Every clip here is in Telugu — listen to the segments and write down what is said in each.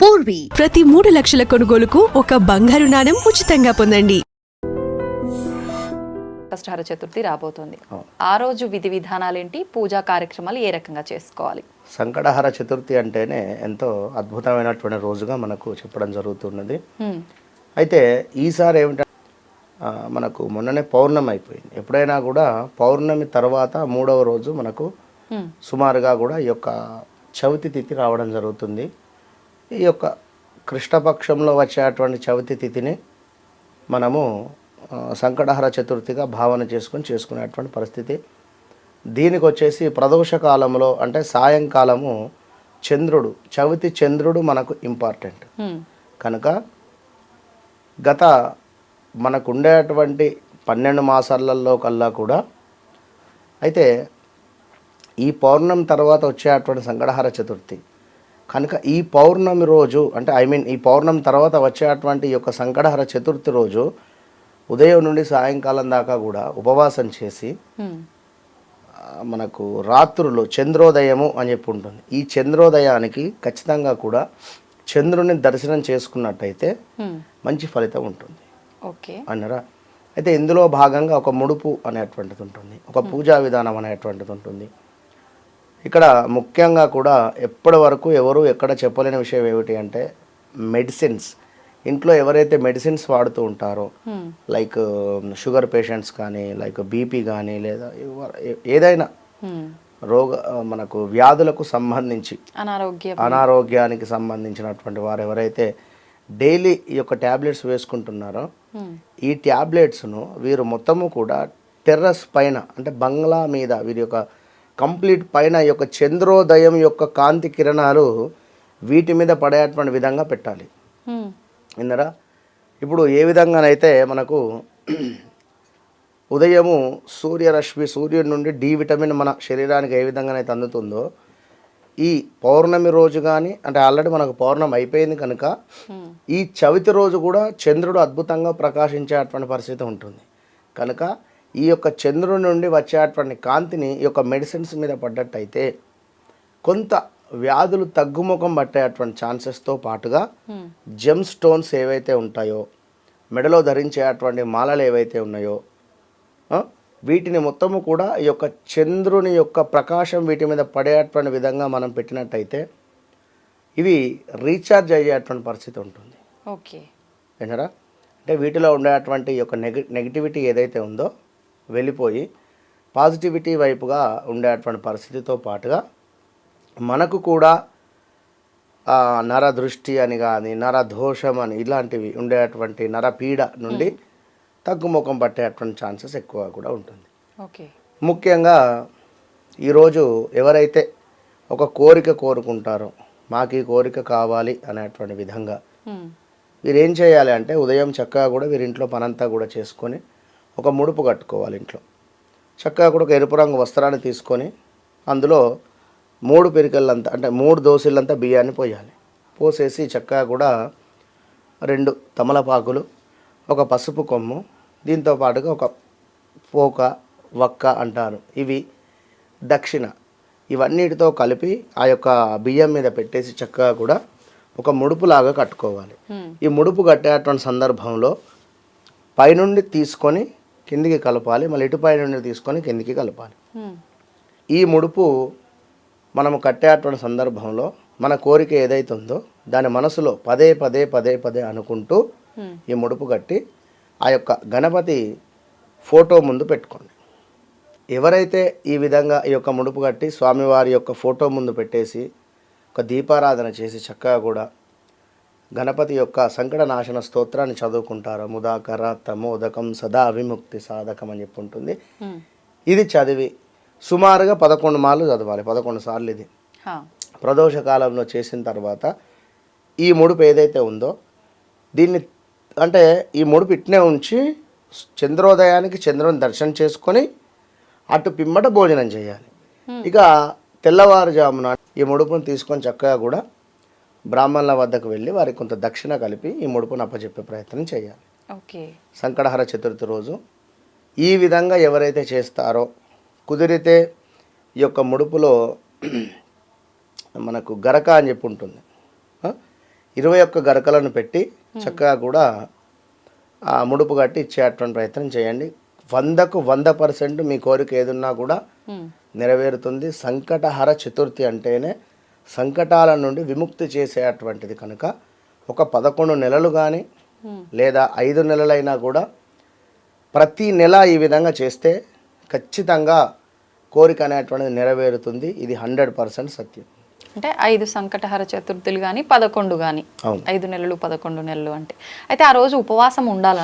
పూర్వీ ప్రతి మూడు లక్షల కొనుగోలుకు ఒక బంగారు నాణెం ఉచితంగా పొందండి. కష్టహర చతుర్థి రాబోతోంది. ఆ. రోజు విధి విధానాలేంటి? పూజా కార్యక్రమాలు ఏ రకంగా చేసుకోవాలి? సంకటహర చతుర్థి అంటేనే ఎంతో అద్భుతమైనటువంటి రోజుగా మనకు చెప్పడం జరుగుతున్నది. అయితే ఈసారి ఏమిటంటే మనకు మొన్ననే పౌర్ణమి అయిపోయింది. ఎప్పుడైనా కూడా పౌర్ణమి తర్వాత మూడవ రోజు మనకు. సుమారుగా కూడా ఈ యొక్క చవితి తిథి రావడం జరుగుతుంది. ఈ యొక్క కృష్ణపక్షంలో వచ్చేటువంటి చవితి తిథిని మనము సంకటహర చతుర్థిగా భావన చేసుకొని చేసుకునేటువంటి పరిస్థితి దీనికి వచ్చేసి ప్రదోష కాలంలో అంటే సాయంకాలము చంద్రుడు చవితి చంద్రుడు మనకు ఇంపార్టెంట్. కనుక గత మనకు ఉండేటువంటి పన్నెండు మాసాలలో కల్లా కూడా అయితే ఈ పౌర్ణమి తర్వాత వచ్చేటువంటి సంకటహార చతుర్థి కనుక ఈ పౌర్ణమి రోజు అంటే ఐ మీన్ ఈ పౌర్ణమి తర్వాత వచ్చేటువంటి ఈ యొక్క సంకటహర చతుర్థి రోజు ఉదయం నుండి సాయంకాలం దాకా కూడా ఉపవాసం చేసి మనకు రాత్రులు చంద్రోదయము అని చెప్పి ఉంటుంది. ఈ చంద్రోదయానికి ఖచ్చితంగా కూడా చంద్రుని దర్శనం చేసుకున్నట్టయితే. మంచి ఫలితం ఉంటుంది. ఓకే. అన్నారా? అయితే ఇందులో భాగంగా ఒక ముడుపు అనేటువంటిది ఉంటుంది. ఒక పూజా విధానం అనేటువంటిది ఉంటుంది. ఇక్కడ ముఖ్యంగా కూడా ఎప్పటి వరకు ఎవరు ఎక్కడ చెప్పలేని విషయం ఏమిటి అంటే మెడిసిన్స్ ఇంట్లో ఎవరైతే మెడిసిన్స్ వాడుతూ ఉంటారో. లైక్ షుగర్ పేషెంట్స్ కానీ లైక్ బీపీ కానీ లేదా ఏదైనా. రోగ మనకు వ్యాధులకు సంబంధించి అనారోగ్య అనారోగ్యానికి సంబంధించినటువంటి వారు ఎవరైతే డైలీ ఈ యొక్క ట్యాబ్లెట్స్ వేసుకుంటున్నారో. ఈ ట్యాబ్లెట్స్ను వీరు మొత్తము కూడా టెర్రస్ పైన అంటే బంగ్లా మీద వీరి యొక్క కంప్లీట్ పైన యొక్క చంద్రోదయం యొక్క కాంతి కిరణాలు వీటి మీద పడేటువంటి విధంగా పెట్టాలి. విన్నరా ఇప్పుడు ఏ విధంగానైతే మనకు ఉదయము సూర్యరశ్మి సూర్యుడి నుండి డి విటమిన్ మన శరీరానికి ఏ విధంగానైతే అందుతుందో ఈ పౌర్ణమి రోజు కానీ అంటే ఆల్రెడీ మనకు పౌర్ణమి అయిపోయింది కనుక. ఈ చవితి రోజు కూడా చంద్రుడు అద్భుతంగా ప్రకాశించేటువంటి పరిస్థితి ఉంటుంది కనుక ఈ యొక్క చంద్రుడి నుండి వచ్చేటువంటి కాంతిని ఈ యొక్క మెడిసిన్స్ మీద పడ్డట్టయితే కొంత వ్యాధులు తగ్గుముఖం పట్టేటువంటి ఛాన్సెస్తో పాటుగా. జెమ్ స్టోన్స్ ఏవైతే ఉంటాయో మెడలో ధరించేటువంటి మాలలు ఏవైతే ఉన్నాయో వీటిని మొత్తము కూడా ఈ యొక్క చంద్రుని యొక్క ప్రకాశం వీటి మీద పడేటువంటి విధంగా మనం పెట్టినట్టయితే ఇవి రీఛార్జ్ అయ్యేటువంటి పరిస్థితి ఉంటుంది. ఓకే. వినరా అంటే వీటిలో ఉండేటువంటి ఈ యొక్క నెగ నెగిటివిటీ ఏదైతే ఉందో వెళ్ళిపోయి పాజిటివిటీ వైపుగా ఉండేటువంటి పరిస్థితితో పాటుగా మనకు కూడా నర దృష్టి అని కానీ నర దోషం అని ఇలాంటివి ఉండేటువంటి నరపీడ నుండి తగ్గుముఖం పట్టేటువంటి ఛాన్సెస్ ఎక్కువ కూడా ఉంటుంది. ఓకే. ముఖ్యంగా ఈరోజు ఎవరైతే ఒక కోరిక కోరుకుంటారో మాకు ఈ కోరిక కావాలి అనేటువంటి విధంగా. వీరు చేయాలి అంటే ఉదయం చక్కగా కూడా వీరి ఇంట్లో పనంతా కూడా చేసుకొని ఒక ముడుపు కట్టుకోవాలి ఇంట్లో. చక్కగా కూడా ఒక ఎరుపు రంగు వస్త్రాన్ని తీసుకొని అందులో మూడు పెరికల్లంతా అంటే మూడు దోశలంతా బియ్యాన్ని పోయాలి. పోసేసి చక్కగా కూడా రెండు తమలపాకులు ఒక పసుపు కొమ్ము దీంతో పాటుగా ఒక పోక వక్క అంటారు. ఇవి దక్షిణ. ఇవన్నిటితో కలిపి ఆ యొక్క బియ్యం మీద పెట్టేసి చక్కగా కూడా ఒక ముడుపులాగా కట్టుకోవాలి. ఈ ముడుపు కట్టేటువంటి సందర్భంలో పైనుండి తీసుకొని కిందికి కలపాలి మళ్ళీ ఇటు పై నుండి తీసుకొని కిందికి కలపాలి. ఈ ముడుపు మనము కట్టేటువంటి సందర్భంలో మన కోరిక ఏదైతే ఉందో దాని మనసులో పదే పదే పదే పదే అనుకుంటూ. ఈ ముడుపు కట్టి ఆ యొక్క గణపతి ఫోటో ముందు పెట్టుకోండి ఎవరైతే ఈ విధంగా ఈ యొక్క ముడుపు కట్టి స్వామివారి యొక్క ఫోటో ముందు పెట్టేసి ఒక దీపారాధన చేసి చక్కగా కూడా గణపతి యొక్క సంకట నాశన స్తోత్రాన్ని చదువుకుంటారు. ముదాకర తమోదకం సదా విముక్తి సాధకం అని చెప్పి ఉంటుంది. ఇది చదివి సుమారుగా పదకొండు మార్లు చదవాలి. పదకొండు సార్లు ఇది. ప్రదోష కాలంలో చేసిన తర్వాత ఈ ముడుపు ఏదైతే ఉందో దీన్ని అంటే ఈ ముడుపు ఇట్నే ఉంచి చంద్రోదయానికి చంద్రుని దర్శనం చేసుకొని అటు పిమ్మట భోజనం చేయాలి. ఇక తెల్లవారుజామున ఈ ముడుపును తీసుకొని చక్కగా కూడా బ్రాహ్మణుల వద్దకు వెళ్ళి వారికి కొంత దక్షిణ కలిపి ఈ ముడుపును అప్పచెప్పే ప్రయత్నం చేయాలి. ఓకే. సంకటహర చతుర్థి రోజు ఈ విధంగా ఎవరైతే చేస్తారో కుదిరితే ఈ యొక్క ముడుపులో మనకు గరక అని చెప్పి ఉంటుంది? ఇరవై ఒక్క గరకలను పెట్టి చక్కగా కూడా ఆ ముడుపు కట్టి ఇచ్చేటువంటి ప్రయత్నం చేయండి. వందకు వంద పర్సెంట్ మీ కోరిక ఏదున్నా కూడా నెరవేరుతుంది. సంకటహర చతుర్థి అంటేనే సంకటాల నుండి విముక్తి చేసేటువంటిది కనుక ఒక పదకొండు నెలలు కానీ లేదా ఐదు నెలలైనా కూడా ప్రతి నెల ఈ విధంగా చేస్తే ఖచ్చితంగా కోరిక అనేటువంటిది నెరవేరుతుంది. ఇది హండ్రెడ్ పర్సెంట్ సత్యం. అంటే ఐదు సంకటహర చతుర్థులు కానీ పదకొండు కానీ ఐదు నెలలు పదకొండు నెలలు అంటే. అయితే ఆ రోజు ఉపవాసం ఉండాల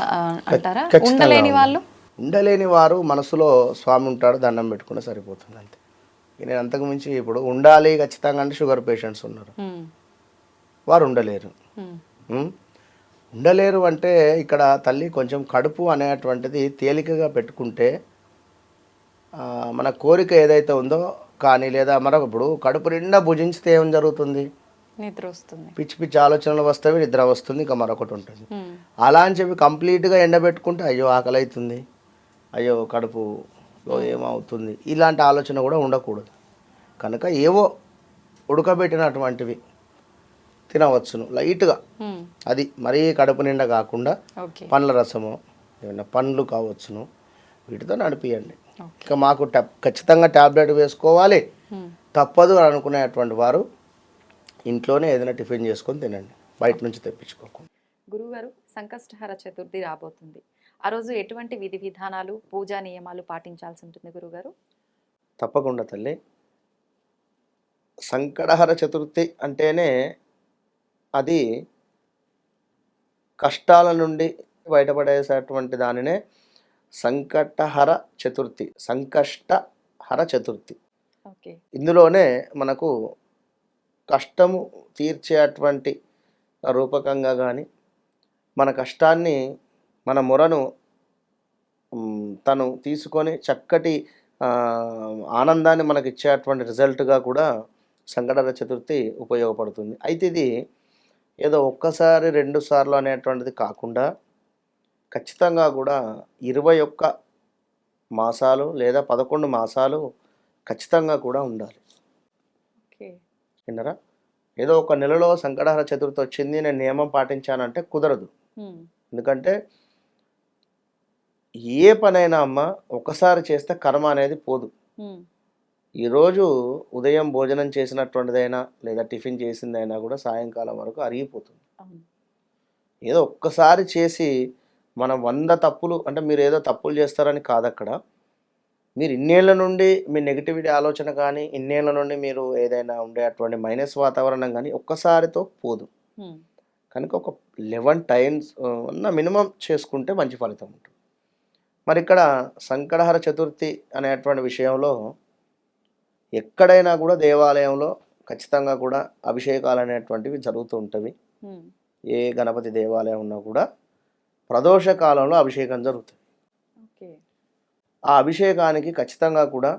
అంటారా? ఉండలేని ఉండాలి. వాళ్ళు? ఉండలేని వారు మనసులో స్వామి ఉంటాడు దండం పెట్టుకుంటే సరిపోతుంది అంతే. నేను అంతకు మించి ఇప్పుడు ఉండాలి ఖచ్చితంగా అంటే షుగర్ పేషెంట్స్ ఉన్నారు. వారు ఉండలేరు? ఉండలేరు అంటే ఇక్కడ తల్లి కొంచెం కడుపు అనేటువంటిది తేలికగా పెట్టుకుంటే మన కోరిక ఏదైతే ఉందో కానీ లేదా మరొక ఇప్పుడు కడుపు నిండా భుజించితే ఏం జరుగుతుంది? నిద్ర వస్తుంది. పిచ్చి పిచ్చి ఆలోచనలు వస్తాయి నిద్ర వస్తుంది ఇంకా మరొకటి ఉంటుంది. అలా అని చెప్పి కంప్లీట్గా ఎండబెట్టుకుంటే అయ్యో ఆకలి అవుతుంది అయ్యో కడుపులో ఏమవుతుంది? ఇలాంటి ఆలోచన కూడా ఉండకూడదు. కనుక ఏవో ఉడకబెట్టినటువంటివి తినవచ్చును. లైట్గా. అది మరీ కడుపు నిండా కాకుండా పండ్ల రసము ఏమైనా పండ్లు కావచ్చును వీటితో నడిపియండి. ఇక మాకు ఖచ్చితంగా ట్యాబ్లెట్ వేసుకోవాలి. తప్పదు అని అనుకునేటువంటి వారు ఇంట్లోనే ఏదైనా టిఫిన్ చేసుకొని తినండి. బయట నుంచి తెప్పించుకోకుండా. గురుగారు సంకష్టహర చతుర్థి రాబోతుంది. ఆ రోజు ఎటువంటి విధి విధానాలు పూజా నియమాలు పాటించాల్సి ఉంటుంది గురుగారు? తప్పకుండా తల్లి. సంకటహర చతుర్థి అంటేనే అది కష్టాల నుండి బయటపడేసేటువంటి దానినే సంకటహర చతుర్థి సంకష్టహర చతుర్థి. ఓకే. ఇందులోనే మనకు కష్టము తీర్చేటువంటి రూపకంగా కానీ మన కష్టాన్ని మన మొరను తను తీసుకొని చక్కటి ఆనందాన్ని మనకి ఇచ్చేటువంటి రిజల్ట్గా కూడా సంకటహర చతుర్థి ఉపయోగపడుతుంది. అయితే ఇది ఏదో ఒక్కసారి రెండు సార్లు అనేటువంటిది కాకుండా ఖచ్చితంగా కూడా ఇరవై ఒక్క మాసాలు లేదా పదకొండు మాసాలు ఖచ్చితంగా కూడా ఉండాలి. విన్నారా? ఏదో ఒక నెలలో సంకటహర చతుర్థి వచ్చింది నేను నియమం పాటించానంటే కుదరదు. ఎందుకంటే ఏ పనైనా అమ్మ ఒకసారి చేస్తే కర్మ అనేది పోదు. ఈరోజు ఉదయం భోజనం చేసినటువంటిదైనా లేదా టిఫిన్ చేసిందైనా కూడా సాయంకాలం వరకు అరిగిపోతుంది. ఏదో ఒక్కసారి చేసి మనం వంద తప్పులు అంటే మీరు ఏదో తప్పులు చేస్తారని కాదు అక్కడ మీరు ఇన్నేళ్ళ నుండి మీ నెగిటివిటీ ఆలోచన కానీ ఇన్నేళ్ళ నుండి మీరు ఏదైనా ఉండేటువంటి మైనస్ వాతావరణం కానీ ఒక్కసారితో పోదు. కనుక ఒక లెవెన్ టైమ్స్ ఉన్న మినిమం చేసుకుంటే మంచి ఫలితం ఉంటుంది. మరి ఇక్కడ సంకటహర చతుర్థి అనేటువంటి విషయంలో ఎక్కడైనా కూడా దేవాలయంలో ఖచ్చితంగా కూడా అభిషేకాలు అనేటువంటివి జరుగుతూ ఉంటవి. ఏ గణపతి దేవాలయం ఉన్నా కూడా ప్రదోష కాలంలో అభిషేకం జరుగుతుంది. ఓకే. ఆ అభిషేకానికి ఖచ్చితంగా కూడా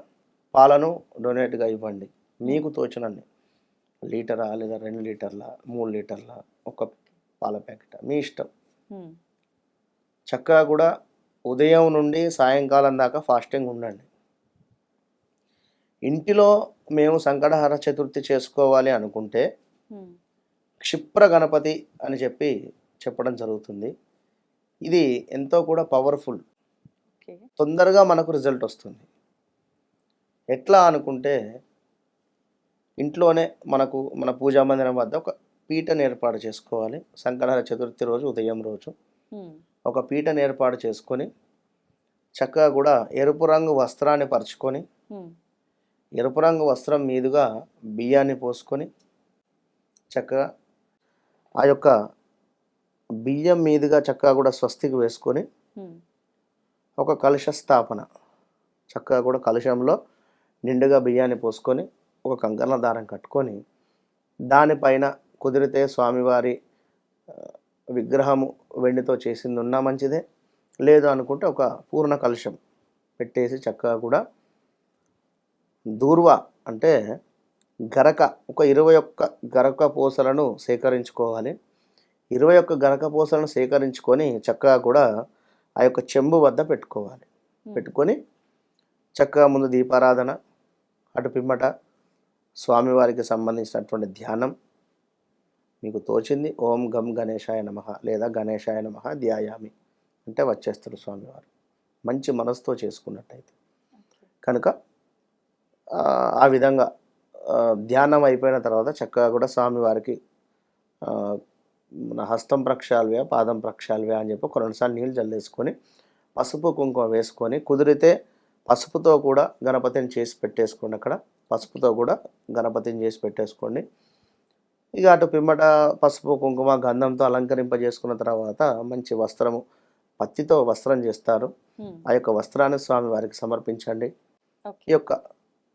పాలను డొనేట్గా ఇవ్వండి. మీకు తోచినన్ని. లీటరా లేదా రెండు లీటర్ల మూడు లీటర్ల ఒక పాల ప్యాకెట్ మీ ఇష్టం. చక్కగా కూడా ఉదయం నుండి సాయంకాలం దాకా ఫాస్టింగ్ ఉండండి. ఇంటిలో మేము సంకటహర చతుర్థి చేసుకోవాలి అనుకుంటే క్షిప్ర గణపతి అని చెప్పి చెప్పడం జరుగుతుంది. ఇది ఎంతో కూడా పవర్ఫుల్. తొందరగా మనకు రిజల్ట్ వస్తుంది. ఎట్లా అనుకుంటే ఇంట్లోనే మనకు మన పూజా మందిరం వద్ద ఒక పీటను ఏర్పాటు చేసుకోవాలి. సంకటహర చతుర్థి రోజు ఉదయం రోజు. ఒక పీటను ఏర్పాటు చేసుకొని చక్కగా కూడా ఎరుపు రంగు వస్త్రాన్ని పరుచుకొని ఎరుపు రంగు వస్త్రం మీదుగా బియ్యాన్ని పోసుకొని చక్కగా ఆ యొక్క బియ్యం మీదుగా చక్కగా కూడా స్వస్తికి వేసుకొని ఒక కలుష స్థాపన. చక్కగా కూడా కలుషంలో నిండుగా బియ్యాన్ని పోసుకొని ఒక కంకణ దారం కట్టుకొని దానిపైన కుదిరితే స్వామివారి విగ్రహము వెండితో చేసింది ఉన్నా మంచిదే. లేదు అనుకుంటే ఒక పూర్ణ కలుషం పెట్టేసి చక్కగా కూడా దూర్వ అంటే గరక ఒక ఇరవై ఒక్క గరక పూసలను సేకరించుకోవాలి. ఇరవై ఒక్క గరక పూసలను సేకరించుకొని చక్కగా కూడా ఆ యొక్క చెంబు వద్ద పెట్టుకోవాలి. పెట్టుకొని చక్కగా ముందు దీపారాధన అటు పిమ్మట స్వామివారికి సంబంధించినటువంటి ధ్యానం మీకు తోచింది. ఓం గం గణేశాయ నమ లేదా గణేశాయ నమ ధ్యాయామి అంటే వచ్చేస్తారు స్వామివారు. మంచి మనసుతో చేసుకున్నట్టయితే. కనుక ఆ, విధంగా ధ్యానం అయిపోయిన తర్వాత చక్కగా కూడా స్వామివారికి మన హస్తం ప్రక్షాళవ్య పాదం ప్రక్షాళవ్య అని చెప్పి ఒక రెండుసార్లు నీళ్ళు జల్లేసుకొని పసుపు కుంకుమ వేసుకొని కుదిరితే పసుపుతో కూడా గణపతిని చేసి పెట్టేసుకోండి అక్కడ. పసుపుతో కూడా గణపతిని చేసి పెట్టేసుకోండి. ఇక అటు పిమ్మట పసుపు కుంకుమ గంధంతో అలంకరింపజేసుకున్న తర్వాత మంచి వస్త్రము పత్తితో వస్త్రం చేస్తారు. ఆ యొక్క వస్త్రాన్ని స్వామి వారికి సమర్పించండి. ఈ యొక్క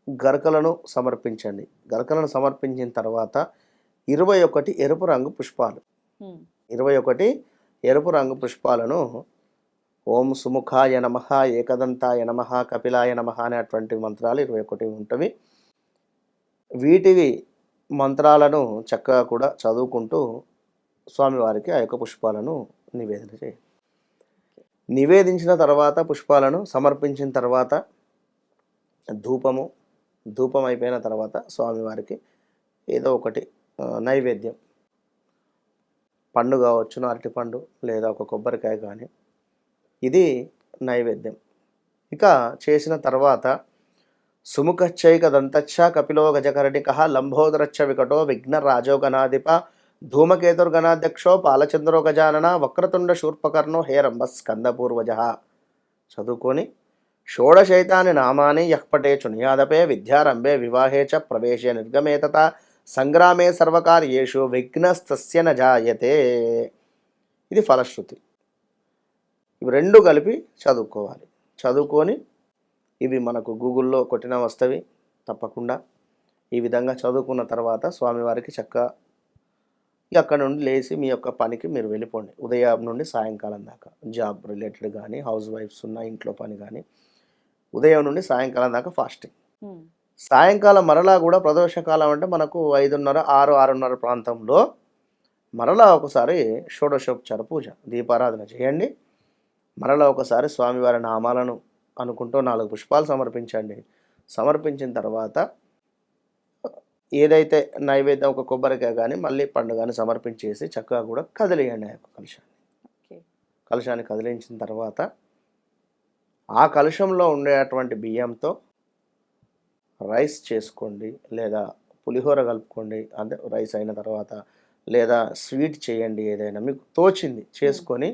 గరకలను సమర్పించండి. గరకలను సమర్పించిన తర్వాత ఇరవై ఒకటి ఎరుపు రంగు పుష్పాలు. ఇరవై ఒకటి ఎరుపు రంగు పుష్పాలను ఓం సుముఖాయ నమ ఏకదంతాయ నమ కపిలాయ నమ అనేటువంటి మంత్రాలు ఇరవై ఒకటి ఉంటవి. వీటివి మంత్రాలను చక్కగా కూడా చదువుకుంటూ స్వామివారికి ఆ యొక్క పుష్పాలను నివేదన చేయాలి నివేదించిన తర్వాత పుష్పాలను సమర్పించిన తర్వాత ధూపము ధూపం అయిపోయిన తర్వాత స్వామివారికి ఏదో ఒకటి నైవేద్యం. పండు కావచ్చును అరటిపండు లేదా ఒక కొబ్బరికాయ కానీ ఇది నైవేద్యం. ఇక చేసిన తర్వాత సుముఖచ్చైకదంతచ్చ కపిలో గజకరణిక లంబోదరచ్చ వికటో విఘ్నరాజోగణాధిప ధూమకేతుర్గణాధ్యక్షో పాలచంద్రో గజానన వక్రతుండ శూర్పకర్ణో హేరంబ స్కందపూర్వజ చదువుకొని షోడశైతాని నామాని యఃపటే చునియాదపే విద్యారంభే వివాహే చ ప్రవేశే నిర్గమేతత సంగ్రామే సర్వకార్యేషు విఘ్నస్తస్య న జాయతే। ఇది ఫలశ్రుతి. ఇవి రెండు కలిపి చదువుకోవాలి. చదువుకొని ఇవి మనకు గూగుల్లో కొట్టిన వస్తవి తప్పకుండా. ఈ విధంగా చదువుకున్న తర్వాత స్వామివారికి చక్కగా అక్కడ నుండి లేచి మీ యొక్క పనికి మీరు వెళ్ళిపోండి. ఉదయం నుండి సాయంకాలం దాకా. జాబ్ రిలేటెడ్ కానీ హౌస్ వైఫ్స్ ఉన్న ఇంట్లో పని కానీ ఉదయం నుండి సాయంకాలం దాకా ఫాస్టింగ్. సాయంకాలం మరలా కూడా ప్రదోషకాలం అంటే మనకు ఐదున్నర ఆరు ఆరున్నర ప్రాంతంలో మరలా ఒకసారి షోడశోపచార పూజ దీపారాధన చేయండి. మరలా ఒకసారి స్వామివారి నామాలను అనుకుంటూ నాలుగు పుష్పాలు సమర్పించండి. సమర్పించిన తర్వాత ఏదైతే నైవేద్యం ఒక కొబ్బరికాయ కానీ మళ్ళీ పండు కానీ సమర్పించేసి చక్కగా కూడా కదిలేయండి ఆ యొక్క కలుషాన్ని కలుషాన్ని కదిలించిన తర్వాత ఆ కలుషంలో ఉండేటువంటి బియ్యంతో రైస్ చేసుకోండి లేదా పులిహోర కలుపుకోండి. అంటే రైస్ అయిన తర్వాత లేదా స్వీట్ చేయండి ఏదైనా. మీకు తోచింది చేసుకొని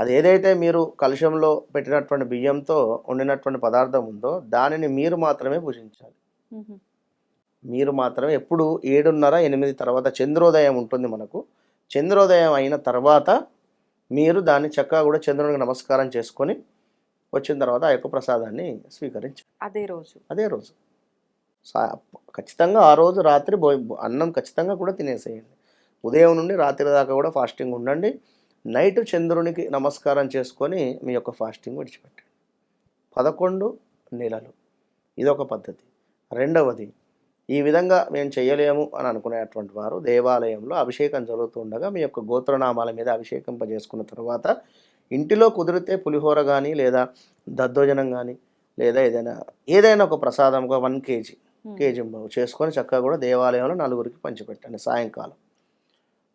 అది ఏదైతే మీరు కలుషంలో పెట్టినటువంటి బియ్యంతో వండినటువంటి పదార్థం ఉందో దానిని మీరు మాత్రమే భుజించాలి. హ్మ్. మీరు మాత్రమే ఎప్పుడు ఏడున్నర ఎనిమిది తర్వాత చంద్రోదయం ఉంటుంది మనకు. చంద్రోదయం అయిన తర్వాత మీరు దాన్ని చక్కగా కూడా చంద్రునికి నమస్కారం చేసుకొని వచ్చిన తర్వాత ఆ యొక్క ప్రసాదాన్ని స్వీకరించండి అదే రోజు. అదే రోజు. ఖచ్చితంగా ఆ రోజు రాత్రి అన్నం ఖచ్చితంగా కూడా తినేసేయండి. ఉదయం నుండి రాత్రి దాకా కూడా ఫాస్టింగ్ ఉండండి. నైట్ చంద్రునికి నమస్కారం చేసుకొని మీ యొక్క ఫాస్టింగ్ విడిచిపెట్టండి. పదకొండు నెలలు. ఇదొక పద్ధతి. రెండవది ఈ విధంగా మేము చేయలేము అని అనుకునేటువంటి వారు దేవాలయంలో అభిషేకం జరుగుతుండగా మీ యొక్క గోత్రనామాల మీద అభిషేకింపజేసుకున్న తర్వాత ఇంటిలో కుదిరితే పులిహోర కానీ లేదా దద్దోజనం కానీ లేదా ఏదైనా ఏదైనా ఒక ప్రసాదంగా వన్ కేజీ. కేజీ చేసుకొని చక్కగా కూడా దేవాలయంలో నలుగురికి పంచిపెట్టండి సాయంకాలం.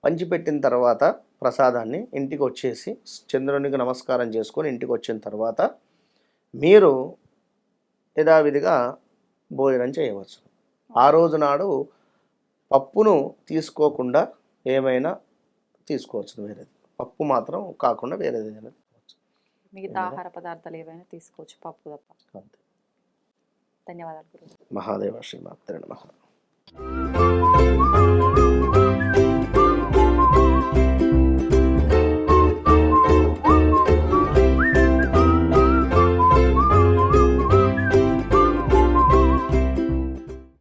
పంచిపెట్టిన తర్వాత ప్రసాదాన్ని ఇంటికి వచ్చేసి చంద్రునికి నమస్కారం చేసుకొని ఇంటికి వచ్చిన తర్వాత మీరు యథావిధిగా భోజనం చేయవచ్చు. ఆ రోజు నాడు పప్పును తీసుకోకుండా ఏమైనా తీసుకోవచ్చు వేరేది. పప్పు మాత్రం కాకుండా వేరేది ఏదైనా తీసుకోవచ్చు. మిగతా ఆహార పదార్థాలు ఏవైనా తీసుకోవచ్చు పప్పు తప్ప. ధన్యవాదాలు మహాదేవ శ్రీమాత్రే నమః.